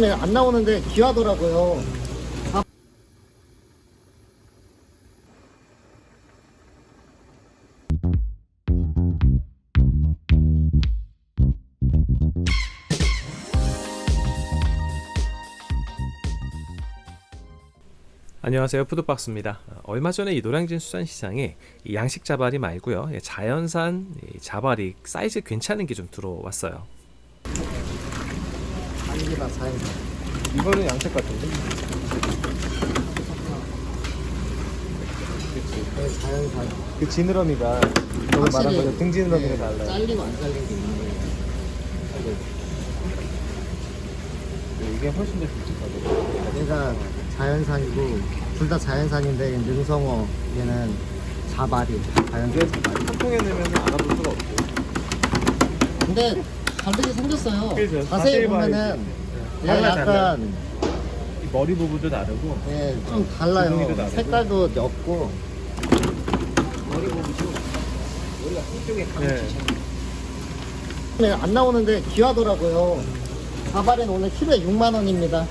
네, 안 나오는데 귀하더라고요. 아, 안녕하세요 푸드박스입니다. 어, 얼마 전에 이 노량진 수산시장에 이 양식 자발이 말고요 예, 자연산 이 자발이 사이즈 괜찮은 게 좀 들어왔어요. 아닙니다, 자연산. 이거는 양식 같은데? 네, 자연산. 그 지느러미가 저거 말한 거죠 등 지느러미가 네, 달라요. 잘리고 안 잘린 게 있는데. 이게 훨씬 더 굵직하고. 얘가 자연산이고, 둘 다 자연산인데, 능성어, 얘는 자발이. 자연산. 한 통에 넣으면 알아볼 수가 없고. 근데 다르게 생겼어요. 그죠, 자세히 자세히 보면은, 얘 달라, 약간, 이 머리 부분도 다르고 예, 좀 달라요. 다르고. 색깔도 옅고. 네. 네, 안 나오는데 귀하더라고요. 자발은 오늘 키로에 6만 원입니다.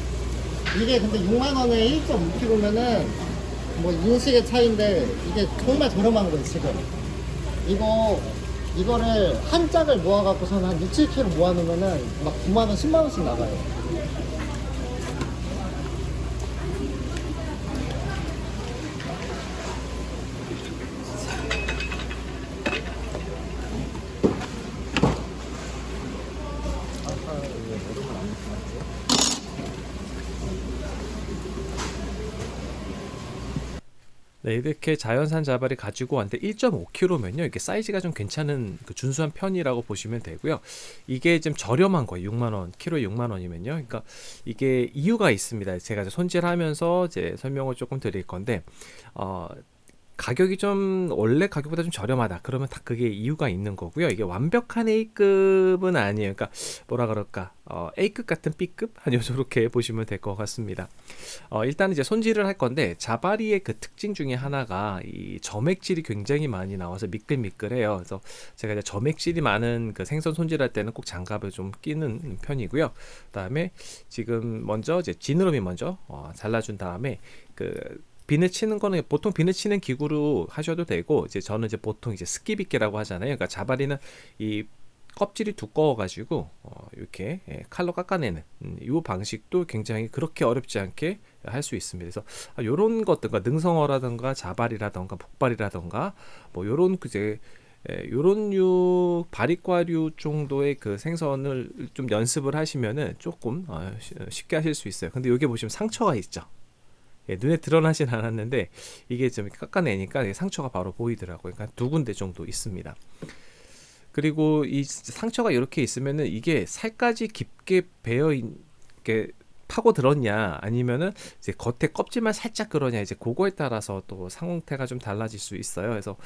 이게 근데 6만 원에 1.5kg면은 뭐 인식의 차이인데 이게 정말 저렴한 거예요 지금. 이거 이거를 한 짝을 모아갖고서는 한 6, 7kg 모아놓으면은 막 9만 원, 10만 원씩 나가요. 네, 이렇게 자연산 자발이 가지고 왔는데 1.5kg면요. 이게 사이즈가 좀 괜찮은 그 준수한 편이라고 보시면 되고요. 이게 좀 저렴한 거예요. 6만 원, 키로에 6만 원이면요. 그러니까 이게 이유가 있습니다. 제가 손질하면서 이제 설명을 조금 드릴 건데 어 가격이 좀 원래 가격보다 좀 저렴하다. 그러면 다 그게 이유가 있는 거고요. 이게 완벽한 A급은 아니에요. 그러니까 뭐라 그럴까? 어, A급 같은 B급 아니요 저렇게 보시면 될 것 같습니다. 어, 일단 이제 손질을 할 건데 자바리의 그 특징 중에 하나가 이 점액질이 굉장히 많이 나와서 미끌미끌해요. 그래서 제가 이제 점액질이 많은 그 생선 손질할 때는 꼭 장갑을 좀 끼는 편이고요. 그다음에 지금 먼저 이제 지느러미 먼저 어, 잘라준 다음에 그 비늘 치는 거는 보통 비늘 치는 기구로 하셔도 되고 이제 저는 이제 보통 이제 스키빗기라고 하잖아요. 그러니까 자바리는 이 껍질이 두꺼워가지고 어, 이렇게 예, 칼로 깎아내는 음, 이 방식도 굉장히 그렇게 어렵지 않게 할 수 있습니다. 그래서 아, 요런 것들, 그 능성어라든가 자발이라든가 복발이라든가 뭐 요런 그 이제 예, 요런 류 바리과류 정도의 그 생선을 좀 연습을 하시면은 조금 어, 쉬- 쉽게 하실 수 있어요. 근데 여기 보시면 상처가 있죠. 예, 눈에 드러나진 않았는데 이게 좀 깎아내니까 상처가 바로 보이더라고요. 그러니까 두 군데 정도 있습니다. 그리고 이 상처가 이렇게 있으면은 이게 살까지 깊게 배어 있게 파고 들었냐 아니면은 이제 겉에 껍질만 살짝 그러냐 이제 그거에 따라서 또 상태가 좀 달라질 수 있어요. 그래서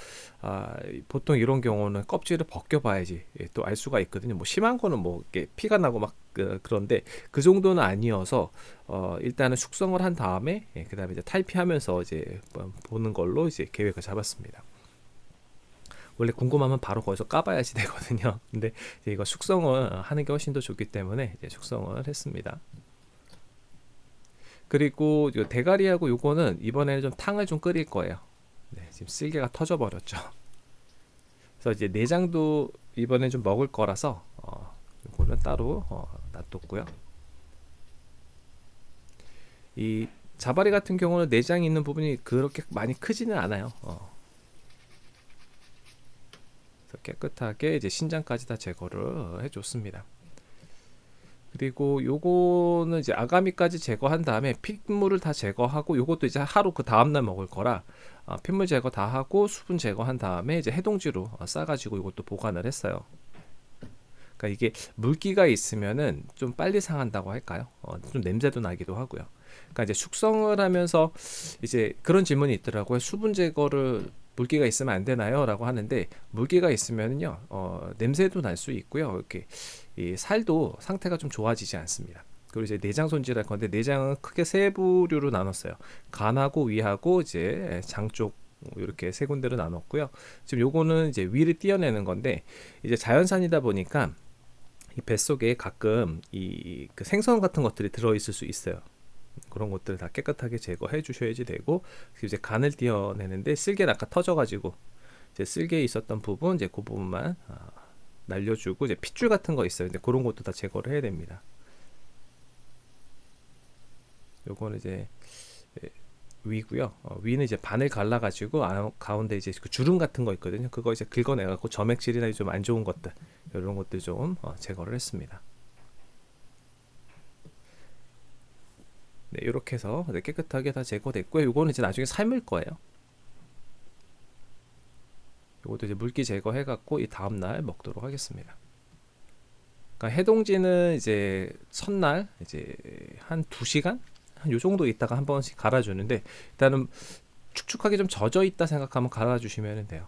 아, 보통 이런 경우는 껍질을 벗겨봐야지 예, 또알 수가 있거든요. 뭐 심한 거는 뭐 이렇게 피가 나고 막 그, 그런데 그 정도는 아니어서 어, 일단은 숙성을 한 다음에 예, 그 다음에 이제 탈피하면서 이제 뭐 보는 걸로 이제 계획을 잡았습니다. 원래 궁금하면 바로 거기서 까봐야지 되거든요. 근데 이거 숙성을 하는 게 훨씬 더 좋기 때문에 이제 숙성을 했습니다. 그리고 요 대가리하고 요거는 이번에는 좀 탕을 좀 끓일 거예요. 네, 지금 쓸개가 터져 버렸죠. 그래서 이제 내장도 이번에 좀 먹을 거라서 어, 요거는 따로 어, 놔뒀고요. 이 자바리 같은 경우는 내장 있는 부분이 그렇게 많이 크지는 않아요. 어. 그래서 깨끗하게 이제 신장까지 다 제거를 해줬습니다. 그리고 요거는 이제 아가미까지 제거한 다음에 핏물을 다 제거하고 요것도 이제 하루 그 다음날 먹을 거라 어, 핏물 제거 다 하고 수분 제거한 다음에 이제 해동지로 어, 싸가지고 이것도 보관을 했어요. 그러니까 이게 물기가 있으면은 좀 빨리 상한다고 할까요? 어, 좀 냄새도 나기도 하고요. 그러니까 이제 숙성을 하면서 이제 그런 질문이 있더라고요. 수분 제거를 물기가 있으면 안 되나요?라고 하는데 물기가 있으면요 어, 냄새도 날 수 있고요. 이렇게 이 살도 상태가 좀 좋아지지 않습니다. 그리고 이제 내장 손질할 건데 내장은 크게 세 부류로 나눴어요. 간하고 위하고 이제 장 쪽 이렇게 세 군데로 나눴고요. 지금 요거는 이제 위를 띄어내는 건데 이제 자연산이다 보니까 이 뱃속에 가끔 이 그 생선 같은 것들이 들어 있을 수 있어요. 그런 것들을 다 깨끗하게 제거해 주셔야지 되고 그리고 이제 간을 띄어내는데 쓸개는 아까 터져가지고 이제 쓸개에 있었던 부분 이제 그 부분만 아, 날려주고 이제 핏줄 같은 거 있어요. 근데 그런 것도 다 제거를 해야 됩니다. 요거는 이제 예, 위고요. 어, 위는 이제 반을 갈라가지고 아, 가운데 이제 그 주름 같은 거 있거든요. 그거 이제 긁어내갖고 점액질이나 좀 안 좋은 것들 이런 것들 좀 어, 제거를 했습니다. 네, 이렇게 해서 네, 깨끗하게 다 제거됐고요. 요거는 이제 나중에 삶을 거예요. 요것도 이제 물기 제거해갖고 이 다음 날 먹도록 하겠습니다. 그러니까 해동지는 이제 첫날 이제 한 2시간 한 요 정도 있다가 한 번씩 갈아주는데 일단은 축축하게 좀 젖어 있다 생각하면 갈아주시면 돼요.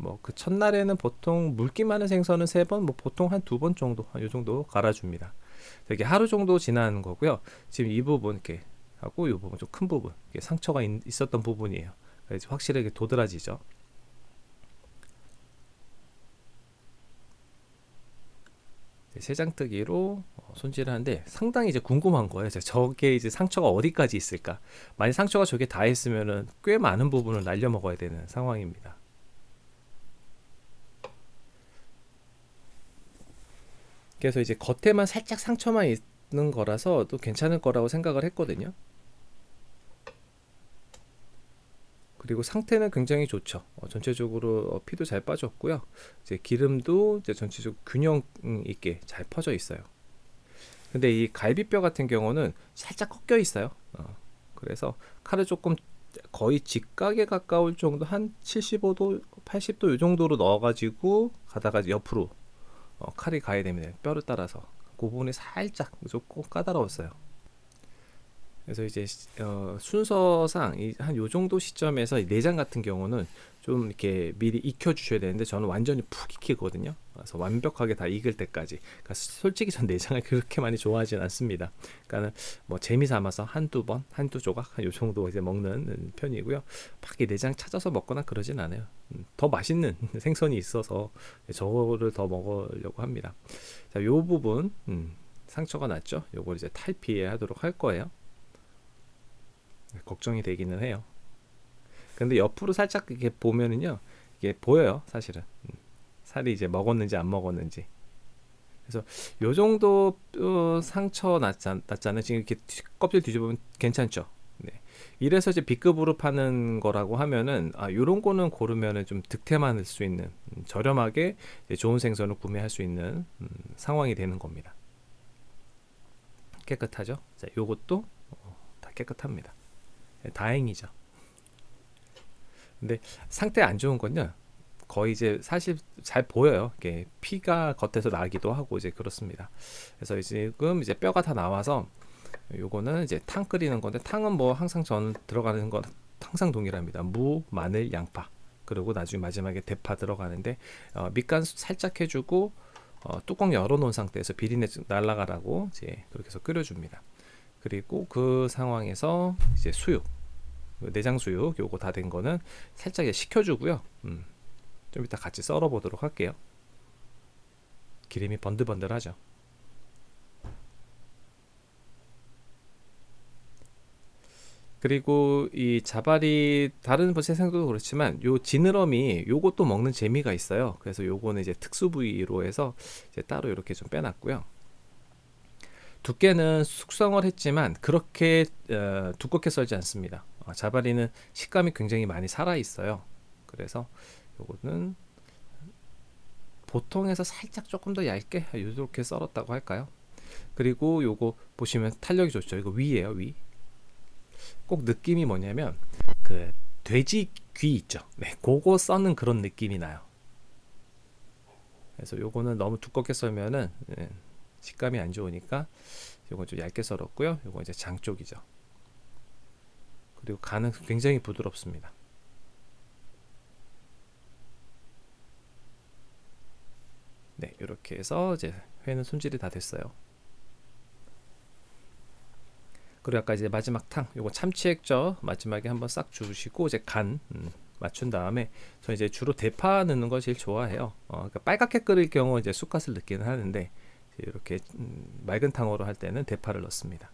뭐 그 첫날에는 보통 물기 많은 생선은 세 번, 뭐 보통 한 두 번 정도, 한요 정도 갈아줍니다. 이게 하루 정도 지난 거고요. 지금 이 부분 이렇게 하고 이 부분 좀 큰 부분, 상처가 있, 있었던 부분이에요. 확실하게 도드라지죠. 네, 세장뜨기로 어, 손질을 하는데 상당히 이제 궁금한 거예요. 저게 이제 상처가 어디까지 있을까? 만약 상처가 저게 다 있으면은 꽤 많은 부분을 날려 먹어야 되는 상황입니다. 그래서 이제 겉에만 살짝 상처만 있는 거라서 또 괜찮을 거라고 생각을 했거든요. 그리고 상태는 굉장히 좋죠. 어, 전체적으로 어, 피도 잘 빠졌고요. 이제 기름도 이제 전체적으로 균형 있게 잘 퍼져 있어요. 근데 이 갈비뼈 같은 경우는 살짝 꺾여 있어요. 어, 그래서 칼을 조금 거의 직각에 가까울 정도 한 75도, 80도 이 정도로 넣어가지고 가다가 옆으로 어, 칼이 가야 됩니다. 뼈를 따라서 그 부분이 살짝 조금 까다로웠어요. 그래서 이제 어, 순서상 한 요 정도 시점에서 이 내장 같은 경우는 좀 이렇게 미리 익혀 주셔야 되는데 저는 완전히 푹 익히거든요. 그래서 완벽하게 다 익을 때까지. 그러니까 솔직히 전 내장을 그렇게 많이 좋아하진 않습니다. 그러니까는 뭐 재미 삼아서 한두 번, 한두 조각 한 요 정도 이제 먹는 편이고요. 밖에 내장 찾아서 먹거나 그러진 않아요. 음, 더 맛있는 생선이 있어서 저거를 더 먹으려고 합니다. 자, 요 부분 음, 상처가 났죠. 요걸 이제 탈피해 하도록 할 거예요. 걱정이 되기는 해요. 근데 옆으로 살짝 이렇게 보면은요, 이게 보여요, 사실은. 음, 살이 이제 먹었는지 안 먹었는지. 그래서 요 정도 어, 상처 났잖, 났잖아요. 지금 이렇게 껍질 뒤집으면 괜찮죠. 네. 이래서 이제 B급으로 파는 거라고 하면은 아 요런 거는 고르면은 좀 득템할 수 있는 음, 저렴하게 좋은 생선을 구매할 수 있는 음, 상황이 되는 겁니다. 깨끗하죠? 자, 요것도 어, 다 깨끗합니다. 네, 다행이죠. 근데 상태 안 좋은 건요. 거의 이제 사실 잘 보여요. 이게 피가 겉에서 나기도 하고 이제 그렇습니다. 그래서 지금 이제 뼈가 다 나와서 요거는 이제 탕 끓이는 건데 탕은 뭐 항상 저는 들어가는 건 항상 동일합니다. 무, 마늘, 양파. 그리고 나중에 마지막에 대파 들어가는데 어, 밑간 살짝 해주고 어, 뚜껑 열어놓은 상태에서 비린내 날라가라고 이제 그렇게 해서 끓여줍니다. 그리고 그 상황에서 이제 수육 내장 수육 요거 다 된 거는 살짝 식혀주고요. 음, 좀 이따 같이 썰어 보도록 할게요. 기름이 번들번들하죠. 그리고 이 자발이 다른 세상도 그렇지만 요 지느러미 요것도 먹는 재미가 있어요. 그래서 요거는 이제 특수 부위로 해서 이제 따로 이렇게 좀 빼놨고요. 두께는 숙성을 했지만 그렇게 어, 두껍게 썰지 않습니다. 어, 자바리는 식감이 굉장히 많이 살아 있어요. 그래서 요거는 보통에서 살짝 조금 더 얇게 이렇게 썰었다고 할까요? 그리고 요거 보시면 탄력이 좋죠. 이거 위에요, 위. 꼭 느낌이 뭐냐면 그 돼지 귀 있죠. 네, 그거 써는 그런 느낌이 나요. 그래서 요거는 너무 두껍게 썰면은 네, 식감이 안 좋으니까 요건 좀 얇게 썰었고요. 요건 이제 장 쪽이죠. 그리고 간은 굉장히 부드럽습니다. 네, 이렇게 해서 이제 회는 손질이 다 됐어요. 그리고 아까 이제 마지막 탕, 요거 참치 액젓 마지막에 한번 싹 주시고 이제 간 음, 맞춘 다음에 저 이제 주로 대파 넣는 걸 제일 좋아해요. 어, 그러니까 빨갛게 끓일 경우 이제 쑥갓을 넣기는 하는데 이렇게 음, 맑은 탕으로 할 때는 대파를 넣습니다.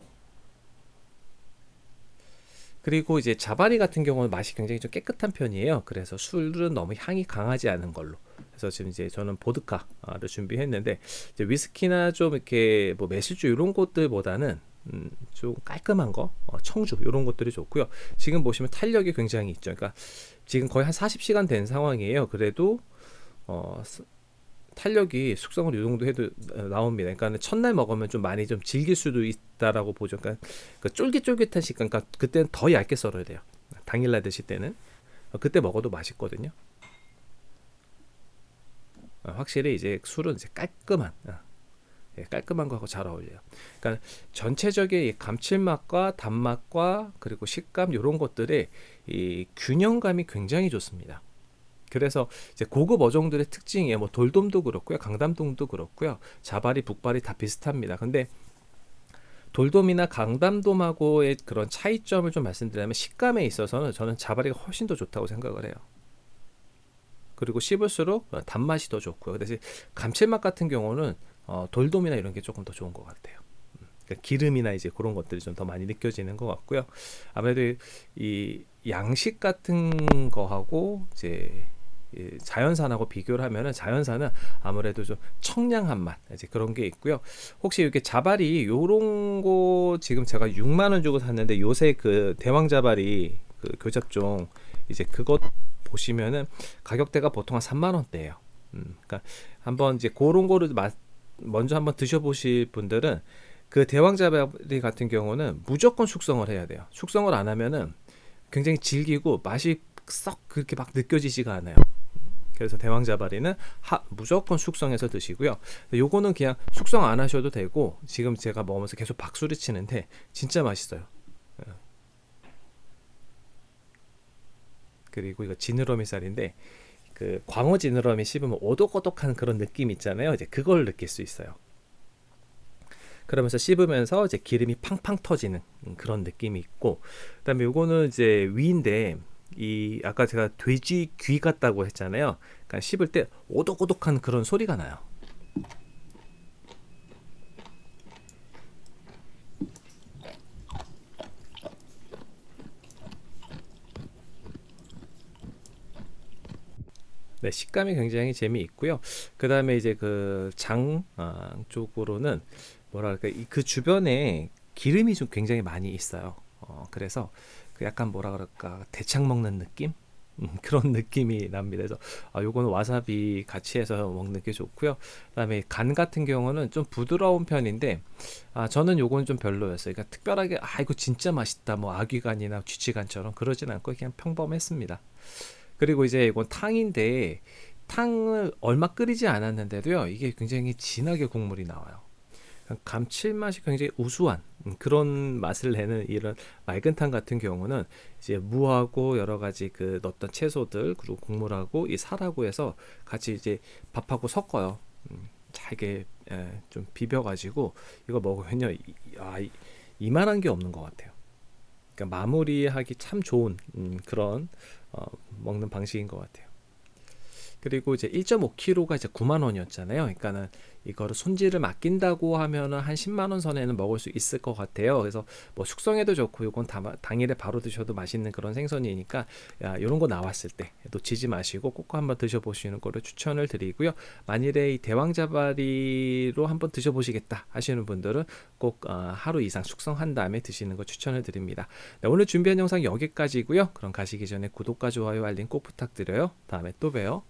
그리고 이제 자바리 같은 경우는 맛이 굉장히 좀 깨끗한 편이에요. 그래서 술은 너무 향이 강하지 않은 걸로. 그래서 지금 이제 저는 보드카를 준비했는데 이제 위스키나 좀 이렇게 뭐 매실주 이런 것들보다는 음, 좀 깔끔한 거, 어, 청주 이런 것들이 좋고요. 지금 보시면 탄력이 굉장히 있죠. 그러니까 지금 거의 한 40시간 된 상황이에요. 그래도 어, 스- 탄력이 숙성을 이 정도 해도 어, 나옵니다. 그러니까 첫날 먹으면 좀 많이 좀 질길 수도 있다라고 보죠. 그러니까 그 쫄깃쫄깃한 식감, 그러니까 그때는 더 얇게 썰어야 돼요. 당일날 드실 때는 어, 그때 먹어도 맛있거든요. 어, 확실히 이제 술은 이제 깔끔한 어, 예, 깔끔한 거하고 잘 어울려요. 그러니까 전체적인 이 감칠맛과 단맛과 그리고 식감 이런 것들의 이 균형감이 굉장히 좋습니다. 그래서 이제 고급 어종들의 특징이에요. 뭐 돌돔도 그렇고요, 강담돔도 그렇고요, 자발이, 북발이 다 비슷합니다. 근데 돌돔이나 강담돔하고의 그런 차이점을 좀 말씀드리면 식감에 있어서는 저는 자발이가 훨씬 더 좋다고 생각을 해요. 그리고 씹을수록 단맛이 더 좋고요. 대신 감칠맛 같은 경우는 어, 돌돔이나 이런 게 조금 더 좋은 것 같아요. 음, 그러니까 기름이나 이제 그런 것들이 좀 더 많이 느껴지는 것 같고요. 아무래도 이 양식 같은 거하고 이제 이 자연산하고 비교를 하면은 자연산은 아무래도 좀 청량한 맛 이제 그런 게 있고요. 혹시 이렇게 자발이 요런 거 지금 제가 6만 원 주고 샀는데 요새 그 대왕 자발이 그 교잡종 이제 그것 보시면은 가격대가 보통 한 3만 원대예요. 음, 그러니까 한번 이제 그런 거를 마, 먼저 한번 드셔보실 분들은 그 대왕자바리 같은 경우는 무조건 숙성을 해야 돼요. 숙성을 안 하면은 굉장히 질기고 맛이 썩 그렇게 막 느껴지지가 않아요. 그래서 대왕자바리는 하, 무조건 숙성해서 드시고요. 요거는 그냥 숙성 안 하셔도 되고 지금 제가 먹으면서 계속 박수를 치는데 진짜 맛있어요. 예. 그리고 이거 지느러미살인데 그 광어 지느러미 씹으면 오독오독한 그런 느낌 있잖아요. 이제 그걸 느낄 수 있어요. 그러면서 씹으면서 이제 기름이 팡팡 터지는 그런 느낌이 있고 그다음에 요거는 이제 위인데 이 아까 제가 돼지 귀 같다고 했잖아요. 그러니까 씹을 때 오독오독한 그런 소리가 나요. 네, 식감이 굉장히 재미있고요. 그 다음에 이제 그장 쪽으로는 뭐랄까 이그 주변에 기름이 좀 굉장히 많이 있어요. 어, 그래서 그 약간 뭐라 그럴까 대창 먹는 느낌 음, 그런 느낌이 납니다. 그래서 아, 요거는 와사비 같이 해서 먹는 게 좋고요. 그다음에 간 같은 경우는 좀 부드러운 편인데 아, 저는 요거는 좀 별로였어요. 그러니까 특별하게 아 이거 진짜 맛있다 뭐 아귀간이나 쥐치간처럼 그러진 않고 그냥 평범했습니다. 그리고 이제 이건 탕인데 탕을 얼마 끓이지 않았는데도요 이게 굉장히 진하게 국물이 나와요. 감칠맛이 굉장히 우수한 음, 그런 맛을 내는 이런 맑은 탕 같은 경우는 이제 무하고 여러 가지 그 넣었던 채소들 그리고 국물하고 이 살하고 해서 같이 이제 밥하고 섞어요. 음, 잘게 에, 좀 비벼가지고 이거 먹으면요 이, 아, 이, 이만한 게 없는 것 같아요. 그러니까 마무리하기 참 좋은 음, 그런 어, 먹는 방식인 것 같아요. 그리고 이제 1.5kg가 이제 9만 원이었잖아요. 그러니까는 이거를 손질을 맡긴다고 하면은 한 10만 원 선에는 먹을 수 있을 것 같아요. 그래서 뭐 숙성해도 좋고 이건 다, 당일에 바로 드셔도 맛있는 그런 생선이니까 야, 이런 거 나왔을 때 놓치지 마시고 꼭 한번 드셔보시는 거를 추천을 드리고요. 만일에 이 대왕자바리로 한번 드셔보시겠다 하시는 분들은 꼭 어, 하루 이상 숙성한 다음에 드시는 거 추천을 드립니다. 네, 오늘 준비한 영상 여기까지고요. 그럼 가시기 전에 구독과 좋아요 알림 꼭 부탁드려요. 다음에 또 봬요.